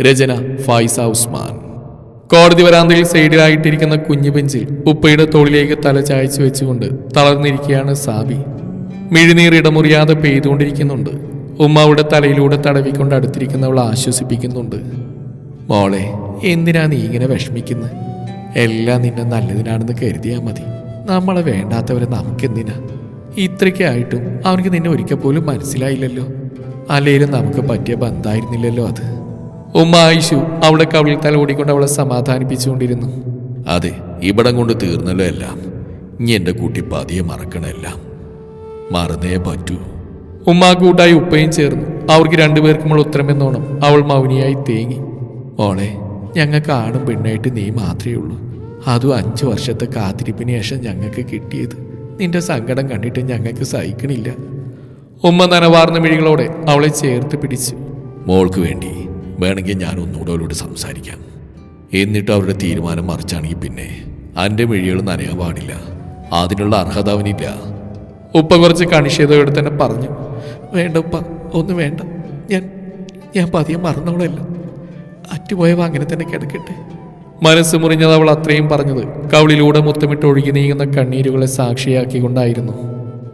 രചന ഫായിസ ഉസ്മാൻ. കോടതി വരാന്തയിൽ സൈഡിലായിട്ടിരിക്കുന്ന കുഞ്ഞു ബെഞ്ചിൽ ഉപ്പയുടെ തോളിലേക്ക് തല ചായച്ചു വെച്ചുകൊണ്ട് തളർന്നിരിക്കുകയാണ് സാബി. മിഴിനീർ ഇടമുറിയാതെ പെയ്തുകൊണ്ടിരിക്കുന്നുണ്ട്. ഉമ്മ അവളുടെ തലയിലൂടെ തടവിക്കൊണ്ട് അടുത്തിരിക്കുന്നവൾ ആശ്വസിപ്പിക്കുന്നുണ്ട്. മോളെ എന്തിനാ നീ ഇങ്ങനെ വിഷമിക്കുന്നത് എല്ലാം നിന്നെ നല്ലതിനാണെന്ന് കരുതിയാൽ മതി. നമ്മളെ വേണ്ടാത്തവരെ നമുക്കെന്തിനാ? ഇത്രയ്ക്കായിട്ടും അവർക്ക് നിന്നെ ഒരിക്കൽ പോലും മനസ്സിലായില്ലല്ലോ. അല്ലെങ്കിലും നമുക്ക് പറ്റിയ ബന്ധമായിരുന്നില്ലല്ലോ അത്. ഉമ്മ ആയിഷു അവളുടെ കവിളിൽ തല ഓടിക്കൊണ്ട് അവളെ സമാധാനിപ്പിച്ചുകൊണ്ടിരുന്നു. അതെ ഇവിടം കൊണ്ട് തീർന്നല്ലോ എല്ലാം. ഇനി എന്റെ കൂട്ടി പതിയെ മറക്കണെല്ലാം മറന്നേ പറ്റൂ. ഉമ്മ കൂട്ടായി ഉപ്പയും ചേർന്നു. അവർക്ക് രണ്ടുപേർക്കുമുള്ള ഉത്തരമെന്നോണം അവൾ മൗനിയായി തേങ്ങി. ഓളെ ഞങ്ങൾക്ക് ആണും പെണ്ണായിട്ട് നീ മാത്രമേ ഉള്ളൂ. അതും അഞ്ചു വർഷത്തെ കാത്തിരിപ്പിന് ശേഷം ഞങ്ങൾക്ക് കിട്ടിയത്. നിന്റെ സങ്കടം കണ്ടിട്ട് ഞങ്ങൾക്ക് സഹിക്കണില്ല. ഉമ്മ നനവാർന്ന മിഴികളോടെ അവളെ ചേർത്ത് പിടിച്ചു. മോൾക്ക് വേണ്ടി. വേണമെങ്കിൽ ഞാൻ ഒന്നുകൂടെ അവരോട് സംസാരിക്കാം. എന്നിട്ട് അവരുടെ തീരുമാനം മറിച്ചാണെങ്കിൽ പിന്നെ എന്റെ മിഴികൾ നനയാൻ പാടില്ല. അതിനുള്ള അർഹത അവനില്ല. ഉപ്പ കുറച്ച് കണിഷേതയോട് തന്നെ പറഞ്ഞു വേണ്ട ഉപ്പ ഒന്നും വേണ്ട. ഞാൻ ഞാൻ പതിയെ മറന്നോളല്ല അറ്റുപോയവ അങ്ങനെ തന്നെ കിടക്കട്ടെ. മനസ്സ് മുറിഞ്ഞത് അവൾ അത്രയും പറഞ്ഞത് കവളിലൂടെ മുത്തമിട്ട് ഒഴുകി നീങ്ങുന്ന കണ്ണീരുകളെ സാക്ഷിയാക്കിക്കൊണ്ടായിരുന്നു.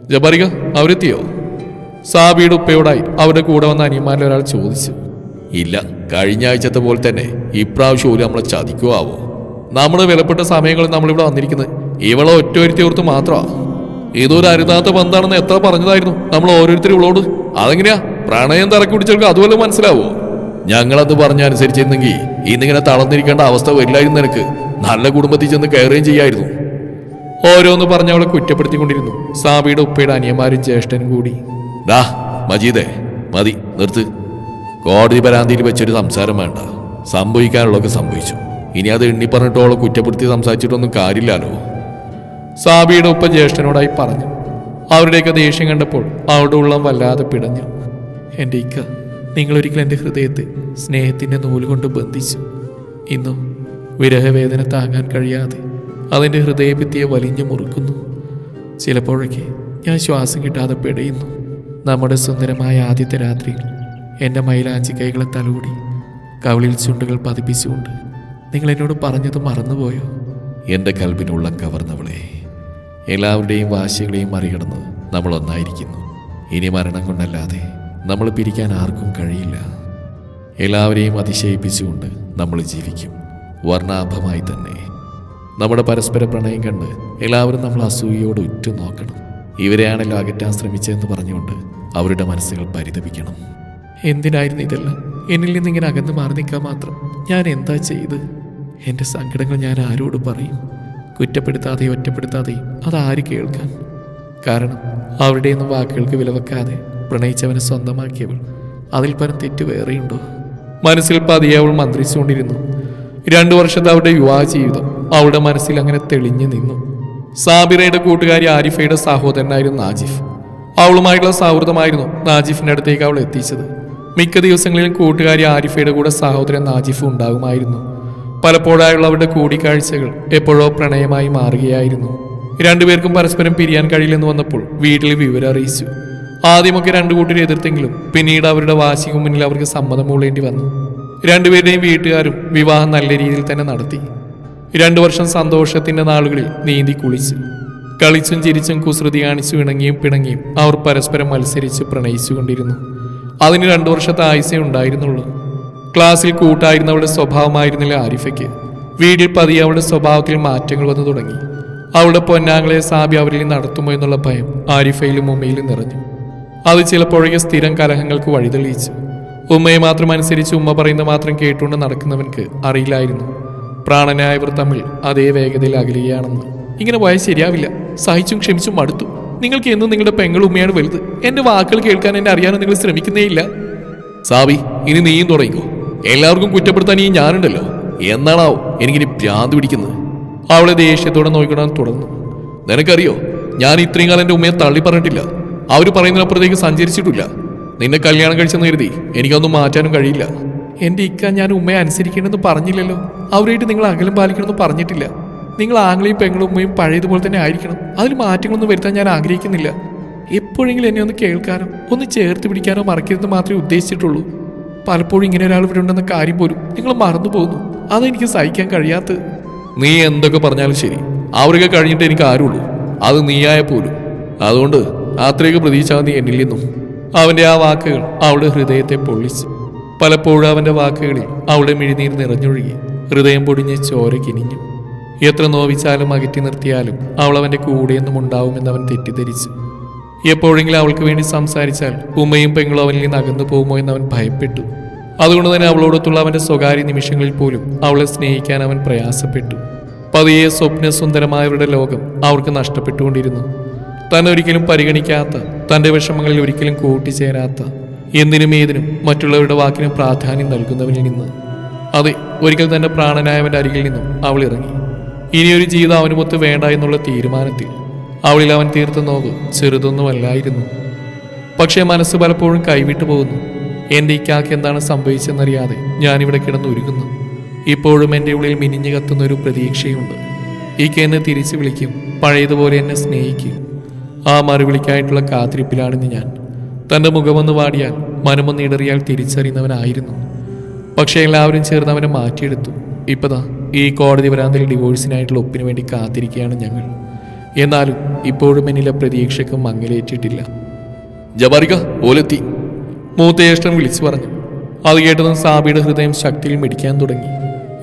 ജബാരിക അവരെത്തിയോ? സാബിയുടെ ഉപ്പയോടായി അവരുടെ കൂടെ വന്ന അനിയന്മാരിൽ ഒരാൾ ചോദിച്ചു. ഇല്ല കഴിഞ്ഞ ആഴ്ചത്തെ പോലെ തന്നെ ഇപ്രാവശ്യം ഒരു നമ്മളെ ചതിക്കുവോ ആവോ നമ്മുടെ വിലപ്പെട്ട സമയങ്ങളിൽ നമ്മളിവിടെ വന്നിരിക്കുന്നത് ഇവളെ ഒറ്റ ഒരുത്തി ഓർത്ത് മാത്രമാ ഇതൊരു അരുതാത്ത ബന്ധാണെന്ന് എത്ര പറഞ്ഞതായിരുന്നു നമ്മൾ ഓരോരുത്തരും ഇവളോട്? അതെങ്ങനെയാ? പ്രണയം തറക്കി പിടിച്ചവർക്ക് അതുപോലെ മനസ്സിലാവോ? ഞങ്ങളത് പറഞ്ഞ അനുസരിച്ചിരുന്നെങ്കിൽ ഇന്നിങ്ങനെ തളർന്നിരിക്കേണ്ട അവസ്ഥ വരില്ലായിരുന്നു നിനക്ക്. നല്ല കുടുംബത്തിൽ ചെന്ന് കയറുകയും ചെയ്യായിരുന്നു. ഓരോന്ന് പറഞ്ഞ് അവളെ കുറ്റപ്പെടുത്തിക്കൊണ്ടിരുന്നു. സാബിയുടെ ഉപ്പയുടെ അനിയന്മാരും ജ്യേഷ്ഠനും കൂടി. ഡാ മജീദേ മതി നിർത്ത്. കോടതി പരാതിയിൽ വെച്ചൊരു സംസാരം വേണ്ട. സംഭവിക്കാനുള്ളതൊക്കെ സംഭവിച്ചു. ഇനി അത് എണ്ണി പറഞ്ഞിട്ടോളെ കുറ്റപ്പെടുത്തി സംസാരിച്ചിട്ടൊന്നും കാര്യമില്ലല്ലോ. സാബിയുടെ ഉപ്പ ജ്യേഷ്ഠനോടായി പറഞ്ഞു. അവരുടെയൊക്കെ ദേഷ്യം കണ്ടപ്പോൾ അവളുടെ ഉള്ളം വല്ലാതെ പിടഞ്ഞു. എന്റെ ഇക്ക നിങ്ങളൊരിക്കലും എന്റെ ഹൃദയത്തെ സ്നേഹത്തിന്റെ നൂൽ കൊണ്ട് ബന്ധിച്ചു. ഇന്നും വിരഹവേദന താങ്ങാൻ കഴിയാതെ അതിന്റെ ഹൃദയഭിത്തിയെ വലിഞ്ഞു മുറുക്കുന്നു. ചിലപ്പോഴൊക്കെ ഞാൻ ശ്വാസം കിട്ടാതെ പിടയുന്നു. നമ്മുടെ സുന്ദരമായ ആദ്യത്തെ രാത്രിയിൽ എന്റെ മൈലാഞ്ചി കൈകളെ തലോടി കവിളിൽ ചുണ്ടുകൾ പതിപ്പിച്ചുകൊണ്ട് നിങ്ങൾ എന്നോട് പറഞ്ഞത് മറന്നുപോയോ? എന്റെ കൽബിനുള്ളം കവർന്നവളെ എല്ലാവരുടെയും വാശികളെയും മറികടന്ന് നമ്മൾ ഒന്നായിരിക്കുന്നു. ഇനി മരണം കൊണ്ടല്ലാതെ നമ്മൾ പിരിക്കാൻ ആർക്കും കഴിയില്ല. എല്ലാവരെയും അതിശയിപ്പിച്ചുകൊണ്ട് നമ്മൾ ജീവിക്കും. വർണാഭമായി തന്നെ. നമ്മുടെ പരസ്പര പ്രണയം കണ്ട് എല്ലാവരും നമ്മൾ അസൂയയോട് ഉറ്റുനോക്കണം. ഇവരെയാണല്ലോ അകറ്റാൻ ശ്രമിച്ചതെന്ന് പറഞ്ഞുകൊണ്ട് അവരുടെ മനസ്സുകൾ പരിതപിക്കണം. എന്തിനായിരുന്നു ഇതെല്ലാം? എന്നിൽ നിന്ന് ഇങ്ങനെ അകന്ന് മാറി നിൽക്കാൻ മാത്രം ഞാൻ എന്താ ചെയ്ത്? എന്റെ സങ്കടങ്ങൾ ഞാൻ ആരോട് പറയും? കുറ്റപ്പെടുത്താതെയും ഒറ്റപ്പെടുത്താതെയും അതാര് കേൾക്കാൻ? കാരണം അവരുടെയൊന്നും വാക്കുകൾക്ക് വിലവെക്കാതെ പ്രണയിച്ചവനെ സ്വന്തമാക്കിയവൾ അതിൽ പരം തെറ്റ് വേറെയുണ്ടോ? മനസ്സിൽ പതിയെ അവൾ മന്ത്രിച്ചുകൊണ്ടിരുന്നു. രണ്ടു വർഷത്തെ അവരുടെ വിവാഹ ജീവിതം അവളുടെ മനസ്സിൽ അങ്ങനെ തെളിഞ്ഞു നിന്നു. സാബിറയുടെ കൂട്ടുകാരി ആരിഫയുടെ സഹോദരനായിരുന്നു നാജിഫ്. അവളുമായിട്ടുള്ള സൗഹൃദമായിരുന്നു നാജിഫിന്റെ അടുത്തേക്ക് അവൾ എത്തിച്ചത്. മിക്ക ദിവസങ്ങളിലും കൂട്ടുകാരി ആരിഫയുടെ കൂടെ സഹോദരൻ നാജിഫും ഉണ്ടാകുമായിരുന്നു. പലപ്പോഴായുള്ള അവരുടെ കൂടിക്കാഴ്ചകൾ എപ്പോഴോ പ്രണയമായി മാറുകയായിരുന്നു. രണ്ടുപേർക്കും പരസ്പരം പിരിയാൻ കഴിയില്ലെന്ന് വന്നപ്പോൾ വീട്ടിൽ വിവരം അറിയിച്ചു. ആദ്യമൊക്കെ രണ്ടു കൂട്ടരെ എതിർത്തെങ്കിലും പിന്നീട് അവരുടെ വാശിക്ക് മുന്നിൽ അവർക്ക് സമ്മതം മൂളേണ്ടി വന്നു. രണ്ടുപേരുടെയും വീട്ടുകാരും വിവാഹം നല്ല രീതിയിൽ തന്നെ നടത്തി. രണ്ടു വർഷം സന്തോഷത്തിന്റെ നാളുകളിൽ നീന്തി കുളിച്ചു. കളിച്ചും ചിരിച്ചും കുസൃതി കാണിച്ചു ഇണങ്ങിയും പിണങ്ങിയും അവർ പരസ്പരം മത്സരിച്ച് പ്രണയിച്ചുകൊണ്ടിരുന്നു. അതിന് രണ്ടു വർഷത്തെ ആയുസേ ഉണ്ടായിരുന്നുള്ളൂ. ക്ലാസ്സിൽ കൂട്ടായിരുന്നവളുടെ സ്വഭാവമായിരുന്നില്ല ആരിഫയ്ക്ക്. വീട്ടിൽ പതിയെ അവളുടെ സ്വഭാവത്തിൽ മാറ്റങ്ങൾ വന്നു തുടങ്ങി. അവളുടെ പൊന്നാങ്ങളെ സാബി അവരിൽ നടത്തുമോ എന്നുള്ള ഭയം ആരിഫയിലും ഉമ്മയിലും നിറഞ്ഞു. അത് ചിലപ്പോഴേ സ്ഥിരം കലഹങ്ങൾക്ക് വഴിതെളിയിച്ചു. ഉമ്മയെ മാത്രം അനുസരിച്ച് ഉമ്മ പറയുന്ന മാത്രം കേട്ടുകൊണ്ട് നടക്കുന്നവൻക്ക് അറിയില്ലായിരുന്നു. പ്രാണനായവർ തമ്മിൽ അതേ വേഗതയിൽ അകലുകയാണെന്ന്. ഇങ്ങനെ പോയാൽ ശരിയാവില്ല. സഹിച്ചും ക്ഷമിച്ചും മടുത്തു. നിങ്ങൾക്ക് എന്നും നിങ്ങളുടെ പെങ്ങളുമ്മയാണ് വലുത്. എന്റെ വാക്കുകൾ കേൾക്കാൻ എന്നെ അറിയാനും നിങ്ങൾ ശ്രമിക്കുന്നേയില്ല സാവി ഇനി നീയും തുടങ്ങിക്കോ. എല്ലാവർക്കും കുറ്റപ്പെടുത്താൻ ഈ ഞാനുണ്ടല്ലോ. എന്നാണാവോ എനിക്കിനി ഭ്രാന്ത് പിടിക്കുന്നത്? അവളെ ദേഷ്യത്തോടെ നോക്കിക്കൊണ്ടാൻ തുടർന്നു. നിനക്കറിയോ ഞാൻ ഇത്രയും കാലം എന്റെ ഉമ്മയെ തള്ളി പറഞ്ഞിട്ടില്ല. അവർ പറയുന്നതിനപ്പുറത്തേക്ക് സഞ്ചരിച്ചിട്ടില്ല. നിന്നെ കല്യാണം കഴിച്ചെന്ന് കരുതി എനിക്കൊന്നും മാറ്റാനും കഴിയില്ല. എന്റെ ഇക്ക ഞാൻ ഉമ്മയെ അനുസരിക്കണമെന്ന് പറഞ്ഞില്ലല്ലോ. അവരായിട്ട് നിങ്ങൾ അകലം പാലിക്കണമെന്ന് പറഞ്ഞിട്ടില്ല. നിങ്ങൾ ആംഗ്ലയും പെങ്ങളും ഉമ്മയും പഴയതുപോലെ തന്നെ ആയിരിക്കണം. അതിൽ മാറ്റങ്ങളൊന്നും വരുത്താൻ ഞാൻ ആഗ്രഹിക്കുന്നില്ല. എപ്പോഴെങ്കിലും എന്നെ ഒന്ന് കേൾക്കാനോ ഒന്ന് ചേർത്ത് പിടിക്കാനോ മറക്കരുത് മാത്രമേ ഉദ്ദേശിച്ചിട്ടുള്ളൂ. പലപ്പോഴും ഇങ്ങനെ ഒരാൾ ഇവിടെ ഉണ്ടെന്ന കാര്യം പോലും നിങ്ങൾ മറന്നു പോകുന്നു. അതെനിക്ക് സഹിക്കാൻ കഴിയാത്തത്. നീ എന്തൊക്കെ പറഞ്ഞാലും ശരി. അവരൊക്കെ കഴിഞ്ഞിട്ട് എനിക്ക് ആരുള്ളൂ. അത് നീയായ പോലും. അതുകൊണ്ട് അത്രയൊക്കെ പ്രതീക്ഷ നീ എന്നിൽ അവന്റെ ആ വാക്കുകൾ അവളുടെ ഹൃദയത്തെ പൊള്ളിച്ചു. പലപ്പോഴും അവന്റെ വാക്കുകളിൽ അവളുടെ മിഴിനീർ നിറഞ്ഞൊഴുകി. ഹൃദയം പൊടിഞ്ഞ് ചോര കിനിഞ്ഞു. എത്ര നോവിച്ചാലും അകറ്റി നിർത്തിയാലും അവൾ അവന്റെ കൂടെയൊന്നും ഉണ്ടാവുമെന്ന് അവൻ തെറ്റിദ്ധരിച്ചു. എപ്പോഴെങ്കിലും അവൾക്ക് വേണ്ടി സംസാരിച്ചാൽ ഉമ്മയും പെങ്ങളും അവനിൽ നിന്ന് അകന്നു പോകുമോ എന്ന് അവൻ ഭയപ്പെട്ടു. അതുകൊണ്ട് തന്നെ അവളോടൊത്തുള്ള അവന്റെ സ്വകാര്യ നിമിഷങ്ങളിൽ പോലും അവളെ സ്നേഹിക്കാൻ അവൻ പ്രയാസപ്പെട്ടു. പതിയെ സ്വപ്നസുന്ദരമായവരുടെ ലോകം അവർക്ക് നഷ്ടപ്പെട്ടുകൊണ്ടിരുന്നു. തന്നെ ഒരിക്കലും പരിഗണിക്കാത്ത തന്റെ വിഷമങ്ങളിൽ ഒരിക്കലും കൂട്ടിച്ചേരാത്ത എന്തിനും ഏതിനും മറ്റുള്ളവരുടെ വാക്കിനും പ്രാധാന്യം നൽകുന്നവനിൽ നിന്ന്. അതെ ഒരിക്കൽ തന്റെ പ്രാണനായവന്റെ അരികിൽ നിന്നും അവൾ ഇറങ്ങി. ഇനിയൊരു ജീവിതം അവനുമൊത്ത് വേണ്ട എന്നുള്ള തീരുമാനത്തിൽ അവളിൽ അവൻ തീർത്ത നോവ് ചെറുതൊന്നുമല്ലായിരുന്നു. പക്ഷേ മനസ്സ് പലപ്പോഴും കൈവിട്ടു പോകുന്നു. എന്റെ ഇക്കാക്ക് എന്താണ് സംഭവിച്ചെന്നറിയാതെ ഞാനിവിടെ കിടന്നൊരുങ്ങുന്നു ഇപ്പോഴും എന്റെ ഉള്ളിൽ മിനിഞ്ഞു കത്തുന്ന ഒരു പ്രതീക്ഷയുണ്ട്. ഇക്ക എന്നെ തിരിച്ചു വിളിക്കും. പഴയതുപോലെ എന്നെ സ്നേഹിക്കും. ആ മറുവിളിക്കായിട്ടുള്ള കാത്തിരിപ്പിലാണിന്ന് ഞാൻ. തന്റെ മുഖമൊന്ന് വാടിയാൽ മനമൊന്ന് ഇടറിയാൽ തിരിച്ചറിയുന്നവനായിരുന്നു. പക്ഷേ എല്ലാവരും ചേർന്ന് അവനെ മാറ്റിയെടുത്തു. ഇപ്പതാ ഈ കോടതി വരാന്തിൽ ഡിവോഴ്സിനായിട്ടുള്ള ഒപ്പിന് വേണ്ടി കാത്തിരിക്കുകയാണ് ഞങ്ങൾ. എന്നാലും ഇപ്പോഴും എന്നിലെ പ്രതീക്ഷയ്ക്ക് മങ്ങലേറ്റിട്ടില്ല ജബാരിക ഓലെത്തി. മൂത്തയേഷ്ടൻ വിളിച്ചു പറഞ്ഞു. അത് കേട്ടതും സാബിയുടെ ഹൃദയം ശക്തിയിൽ മിടിക്കാൻ തുടങ്ങി.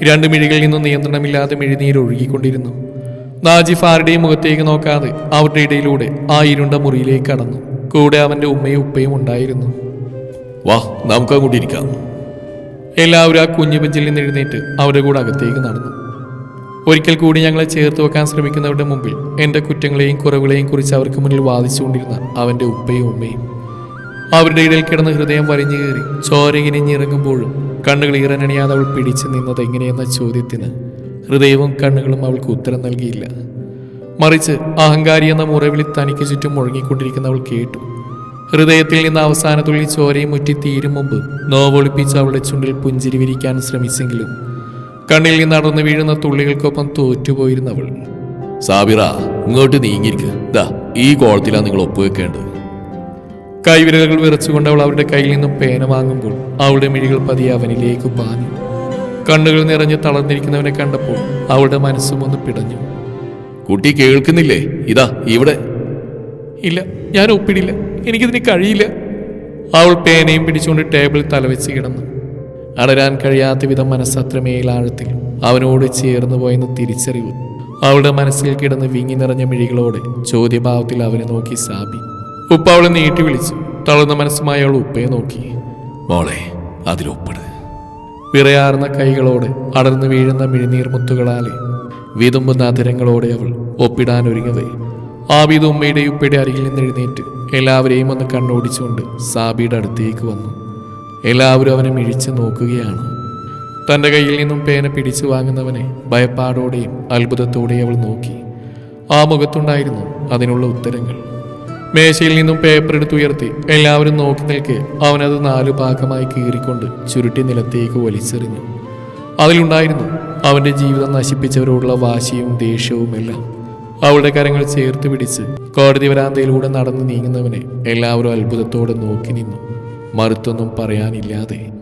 രണ്ട് മിഴികളിൽ നിന്നും നിയന്ത്രണമില്ലാതെ മിഴിനീര് ഒഴുകിക്കൊണ്ടിരുന്നു. നാജിഫ് ആരുടെയും മുഖത്തേക്ക് നോക്കാതെ അവരുടെ ഇടയിലൂടെ ആ ഇരുണ്ട മുറിയിലേക്ക് കടന്നു. കൂടെ അവന്റെ ഉമ്മയും ഉപ്പയും ഉണ്ടായിരുന്നു. വാ നമുക്ക് അങ്ങോട്ട് ഇരിക്കാം. എല്ലാവരും ആ കുഞ്ഞു ബെഞ്ചിൽ നിന്ന് എഴുന്നേറ്റ് അവരുടെ കൂടെ അകത്തേക്ക് നടന്നു. ഒരിക്കൽ കൂടി ഞങ്ങളെ ചേർത്ത് വെക്കാൻ ശ്രമിക്കുന്നവരുടെ മുമ്പിൽ എന്റെ കുറ്റങ്ങളെയും കുറവുകളെയും കുറിച്ച് അവർക്ക് മുന്നിൽ വാദിച്ചുകൊണ്ടിരുന്ന അവന്റെ ഉപ്പയും ഉമ്മയും. അവരുടെ ഇടയിൽ കിടന്ന ഹൃദയം വരിഞ്ഞു കയറി ചോര ഇനിഞ്ഞിറങ്ങുമ്പോഴും കണ്ണുകൾ ഈറനണിയാതെ അവൾ പിടിച്ചു നിന്നത് എങ്ങനെയെന്ന ചോദ്യത്തിന് ഹൃദയവും കണ്ണുകളും അവൾക്ക് ഉത്തരം നൽകിയില്ല. മറിച്ച് അഹങ്കാരി എന്ന മുറവിളി തനിക്ക് ചുറ്റും മുഴങ്ങിക്കൊണ്ടിരിക്കുന്നവൾ കേട്ടു. ഹൃദയത്തിൽ നിന്ന് അവസാന തുള്ളി ചോരയും മുറ്റി തീരും മുമ്പ് നോവൊളിപ്പിച്ച് അവളുടെ ചുണ്ടിൽ പുഞ്ചിരി വിരിക്കാൻ ശ്രമിച്ചെങ്കിലും കണ്ണിൽ നിന്ന് നടന്നു വീഴുന്ന തുള്ളികൾക്കൊപ്പം തോറ്റുപോയിരുന്നവൾ. സാബിറ ഇങ്ങോട്ട് നീങ്ങിയിരിക്കുക ദാ ഈ കോളത്തിലാണ് നിങ്ങൾ ഒപ്പുവെക്കേണ്ടത്. കൈവിരലുകൾ വിറച്ചുകൊണ്ട് അവൾ അവരുടെ കയ്യിൽ നിന്നും പേന വാങ്ങുമ്പോൾ അവളുടെ മിഴികൾ പതിയെ അവനിലേക്ക് പാഞ്ഞു. കണ്ണുകൾ നിറഞ്ഞ് തളർന്നിരിക്കുന്നവനെ കണ്ടപ്പോൾ അവളുടെ മനസ്സും ഒന്ന് പിടഞ്ഞു. കുട്ടി കേൾക്കുന്നില്ലേ? ഇതാ ഇവിടെ. ഇല്ല ഞാൻ ഒപ്പിടില്ല. എനിക്കിതിന് കഴിയില്ല. അവൾ പേനയും പിടിച്ചുകൊണ്ട് ടേബിളിൽ തലവെച്ച് കിടന്നു. അടരാൻ കഴിയാത്ത വിധം മനസ്സത്രമേൽ ആഴത്തിൽ അവനോട് ചേർന്നു പോയെന്ന് തിരിച്ചറിവ്. അവളുടെ മനസ്സിൽ കിടന്ന് വിങ്ങി നിറഞ്ഞ മിഴികളോടെ ചോദ്യഭാവത്തിൽ അവനെ നോക്കി സാബി ഉപ്പ അവളെ നീട്ടി വിളിച്ചു. തളർന്ന മനസ്സുമായി അവൾ ഉപ്പയെ നോക്കി. മോളെ അതിലൊപ്പിട് വിറയാർന്ന കൈകളോട് അടർന്നു വീഴുന്ന മിഴിനീർ മുത്തുകളാലെ വിതുമ്പുന്ന അതിരങ്ങളോടെ അവൾ ഒപ്പിടാൻ ഒരുങ്ങവേ ആ ഉമ്മയുടെ ഉപ്പയുടെ അരികിൽ നിന്ന് എഴുന്നേറ്റ് എല്ലാവരെയും ഒന്ന് കണ്ണോടിച്ചുകൊണ്ട് സാബിയുടെ അടുത്തേക്ക് വന്നു. എല്ലാവരും അവനെ മിഴിച്ച് നോക്കുകയാണ്. തന്റെ കയ്യിൽ നിന്നും പേന പിടിച്ചു വാങ്ങുന്നവനെ ഭയപ്പാടോടെയും അത്ഭുതത്തോടെയും അവൾ നോക്കി. ആ മുഖത്തുണ്ടായിരുന്നു അതിനുള്ള ഉത്തരങ്ങൾ. മേശയിൽ നിന്നും പേപ്പർ എടുത്തുയർത്തി എല്ലാവരും നോക്കി നിൽക്കെ അവനത് നാലു ഭാഗമായി കീറിക്കൊണ്ട് ചുരുട്ടി നിലത്തേക്ക് വലിച്ചെറിഞ്ഞു. അതിലുണ്ടായിരുന്നു അവന്റെ ജീവിതം നശിപ്പിച്ചവരോടുള്ള വാശിയും ദേഷ്യവുമെല്ലാം. അവളുടെ കരങ്ങൾ ചേർത്ത് പിടിച്ച് കോടതി വരാന്തയിലൂടെ നടന്നു നീങ്ങുന്നവനെ എല്ലാവരും അത്ഭുതത്തോടെ നോക്കി നിന്നു. മറുത്തൊന്നും പറയാനില്ലാതെ